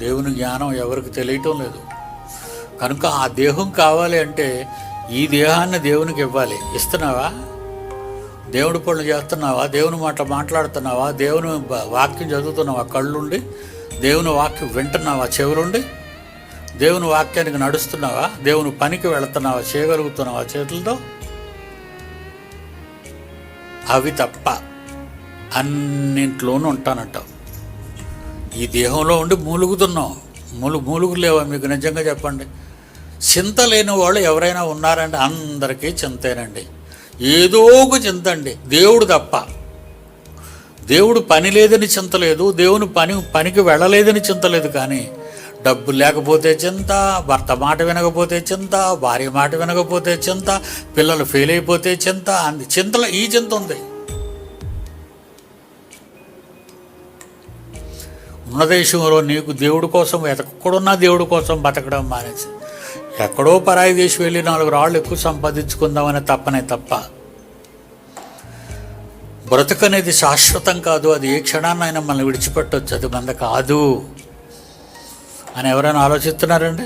దేవుని జ్ఞానం ఎవరికి తెలియటం లేదు. కనుక ఆ దేహం కావాలి అంటే ఈ దేహాన్ని దేవునికి ఇవ్వాలి. ఇస్తున్నావా? దేవుడి పనులు చేస్తున్నావా? దేవుని మాట మాట్లాడుతున్నావా? దేవుని వాక్యం చదువుతున్నావా? కళ్ళుండి. దేవుని వాక్యం వింటున్నావా? చెవులుండి. దేవుని వాక్యానికి నడుస్తున్నావా? దేవుని పనికి వెళుతున్నావా? చేయగలుగుతున్నావా చేతులతో? అవి తప్ప అన్నింట్లోనూ ఉంటానంటావు. ఈ దేహంలో ఉండి మూలుగుతున్నాం. మూలు మూలుగులు లేవా మీకు? నిజంగా చెప్పండి. చింత లేని వాళ్ళు ఎవరైనా ఉన్నారంటే అందరికీ చింతేనండి. ఏదో ఒక చింత అండి దేవుడు తప్ప. దేవుడు పని లేదని చింత లేదు. దేవుని పని పనికి వెళ్ళలేదని చింత లేదు కానీ డబ్బు లేకపోతే చింత భర్త మాట వినకపోతే చింత భార్య మాట వినకపోతే చింత పిల్లలు ఫెయిల్ అయిపోతే చింత అంది. చింతలో ఈ చింత ఉంది. దేశంలో నీకు దేవుడి కోసం ఎక్కడున్నా దేవుడి కోసం బతకడం మానేసి ఎక్కడో పరాయి దేశం వెళ్ళి నాలుగు రాళ్ళు ఎక్కువ సంపాదించుకుందామనే తప్పనే తప్ప బ్రతుకనేది శాశ్వతం కాదు. అది ఏ క్షణాన్నైనా మనల్ని విడిచిపెట్టవచ్చు అది మంద కాదు అని ఎవరైనా ఆలోచిస్తున్నారండి?